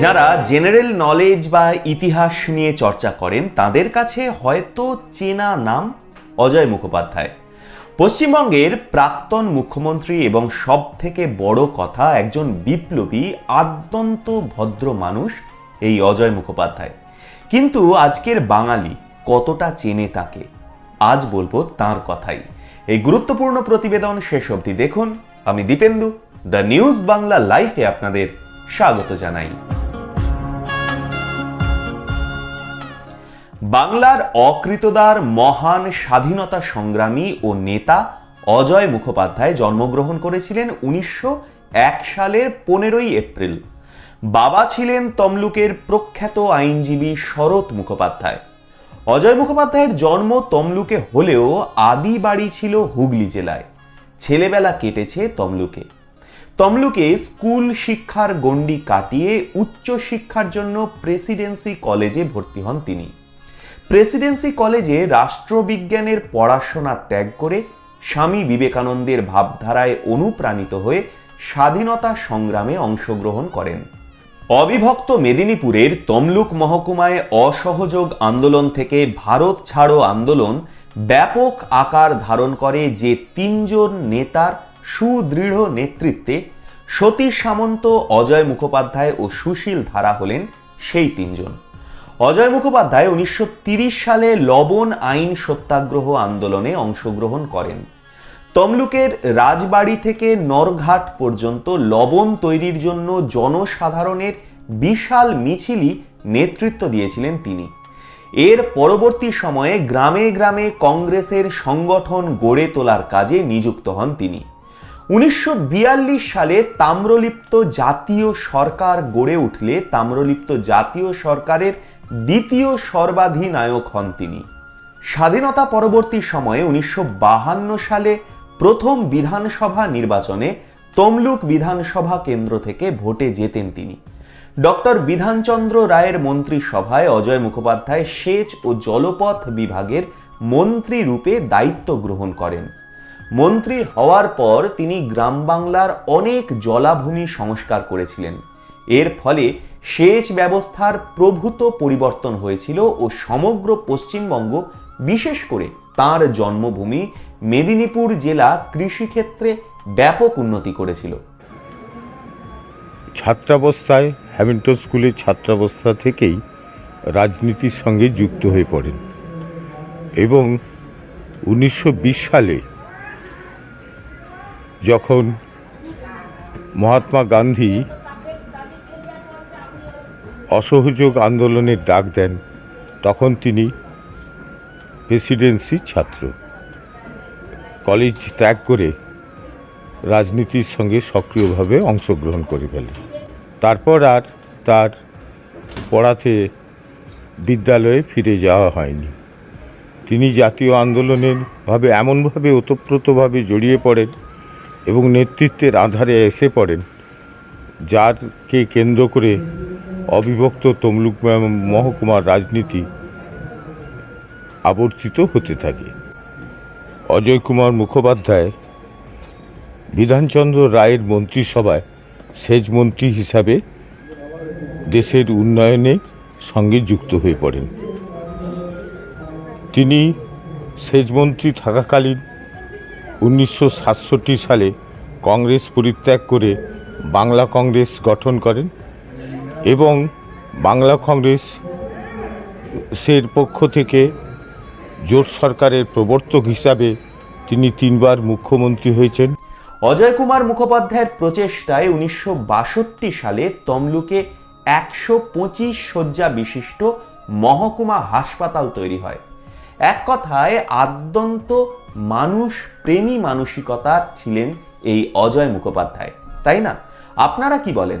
যারা general knowledge বা ইতিহাস নিয়ে চর্চা করেন, তাদের কাছে হয়তো চেনা নাম অজয় মুখোপাধ্যায়। পশ্চিমবঙ্গের প্রাক্তন মুখ্যমন্ত্রী এবং সব থেকে বড় কথা, একজন বিপ্লবী, আদ্যন্ত ভদ্র মানুষ এই অজয় মুখোপাধ্যায়। কিন্তু আজকের বাঙালি কতটা চেনে তাকে, আজ বলব তার কথাই। এই গুরুত্বপূর্ণ প্রতিবেদন শেষ অবধি দেখুন। আমি দীপেন্দু, দ্য নিউজ বাংলা লাইফে আপনাদের স্বাগত জানাই। বাংলার অকৃতদার মহান স্বাধীনতা সংগ্রামী ও নেতা অজয় মুখোপাধ্যায় জন্মগ্রহণ করেছিলেন উনিশশো এক সালের পনেরোই এপ্রিল। বাবা ছিলেন তমলুকের প্রখ্যাত আইনজীবী শরৎ মুখোপাধ্যায়। অজয় মুখোপাধ্যায়ের জন্ম তমলুকে হলেও আদি বাড়ি ছিল হুগলি জেলায়। ছেলেবেলা কেটেছে তমলুকে। তমলুকে স্কুল শিক্ষার গণ্ডি কাটিয়ে উচ্চ শিক্ষার জন্য প্রেসিডেন্সি কলেজে ভর্তি হন তিনি। প্রেসিডেন্সি কলেজে রাষ্ট্রবিজ্ঞানের পড়াশোনা ত্যাগ করে স্বামী বিবেকানন্দের ভাবধারায় অনুপ্রাণিত হয়ে স্বাধীনতা সংগ্রামে অংশগ্রহণ করেন। অবিভক্ত মেদিনীপুরের তমলুক মহকুমায় অসহযোগ আন্দোলন থেকে ভারত ছাড়ো আন্দোলন ব্যাপক আকার ধারণ করে যে তিনজন নেতার সুদৃঢ় নেতৃত্বে সতীশ সামন্ত, অজয় মুখোপাধ্যায় ও সুশীল ধারা হলেন সেই তিনজন। অজয় মুখোপাধ্যায় উনিশশো সালে লবণ আইন সত্যাগ্রহ আন্দোলনে অংশগ্রহণ করেন। তমলুকের রাজবাড়ি থেকে নরঘাট পর্যন্ত লবণ তৈরির জন্য জনসাধারণের বিশাল মিছিলই নেতৃত্ব দিয়েছিলেন তিনি। এর পরবর্তী সময়ে গ্রামে গ্রামে কংগ্রেসের সংগঠন গড়ে তোলার কাজে নিযুক্ত হন তিনি। উনিশশো বিয়াল্লিশ সালে তাম্রলিপ্ত জাতীয় সরকার গড়ে উঠলে তাম্রলিপ্ত জাতীয় সরকারের দ্বিতীয় সর্বাধিনায়ক হন তিনি। স্বাধীনতা পরবর্তী সময়ে উনিশশো সালে প্রথম বিধানসভা নির্বাচনে তমলুক বিধানসভা কেন্দ্র থেকে ভোটে জেতেন তিনি। ডক্টর বিধানচন্দ্র রায়ের মন্ত্রিসভায় অজয় মুখোপাধ্যায় সেচ ও জলপথ বিভাগের মন্ত্রী রূপে দায়িত্ব গ্রহণ করেন। মন্ত্রী হওয়ার পর তিনি গ্রাম বাংলার অনেক জলাভূমি সংস্কার করেছিলেন। এর ফলে সেচ ব্যবস্থার প্রভূত পরিবর্তন হয়েছিল ও সমগ্র পশ্চিমবঙ্গ, বিশেষ করে তার জন্মভূমি, মেদিনীপুর জেলা কৃষিক্ষেত্রে ব্যাপক উন্নতি করেছিল। ছাত্রাবস্থায় হ্যামিল্টন স্কুলের ছাত্রাবস্থা থেকেই রাজনীতির সঙ্গে যুক্ত হয়ে পড়েন এবং উনিশশো বিশ সালে যখন মহাত্মা গান্ধী অসহযোগ আন্দোলনের ডাক দেন, তখন তিনি প্রেসিডেন্সির ছাত্র। কলেজ ত্যাগ করে রাজনীতির সঙ্গে সক্রিয়ভাবে অংশগ্রহণ করে ফেলে তারপর আর তার পড়াতে বিদ্যালয়ে ফিরে যাওয়া হয়নি। তিনি জাতীয় আন্দোলনের ভাবে এমনভাবে ওতপ্রোতভাবে জড়িয়ে পড়েন এবং নেতৃত্বের আধারে এসে পড়েন, যারকে কেন্দ্র করে অবিভক্ত তমলুক মহকুমার রাজনীতি আবর্তিত হতে থাকে। অজয় কুমার মুখোপাধ্যায় বিধানচন্দ্র রায়ের মন্ত্রিসভায় সেচ মন্ত্রী হিসাবে দেশের উন্নয়নে সঙ্গে যুক্ত হয়ে পড়েন। তিনি সেচমন্ত্রী থাকাকালীন উনিশশো সাতষট্টি সালে কংগ্রেস পরিত্যাগ করে বাংলা কংগ্রেস গঠন করেন। এবং বাংলা কংগ্রেস সের পক্ষ থেকে জোট সরকারের প্রবর্তক হিসাবে তিনি তিনবার মুখ্যমন্ত্রী হয়েছেন। অজয় কুমার মুখোপাধ্যায়ের প্রচেষ্টায় উনিশশো বাষট্টি সালে তমলুকে একশো পঁচিশ শয্যা বিশিষ্ট মহকুমা হাসপাতাল তৈরি হয়। এক কথায় আদ্যন্ত মানুষ প্রেমী মানসিকতার ছিলেন এই অজয় মুখোপাধ্যায়। তাই না? আপনারা কি বলেন?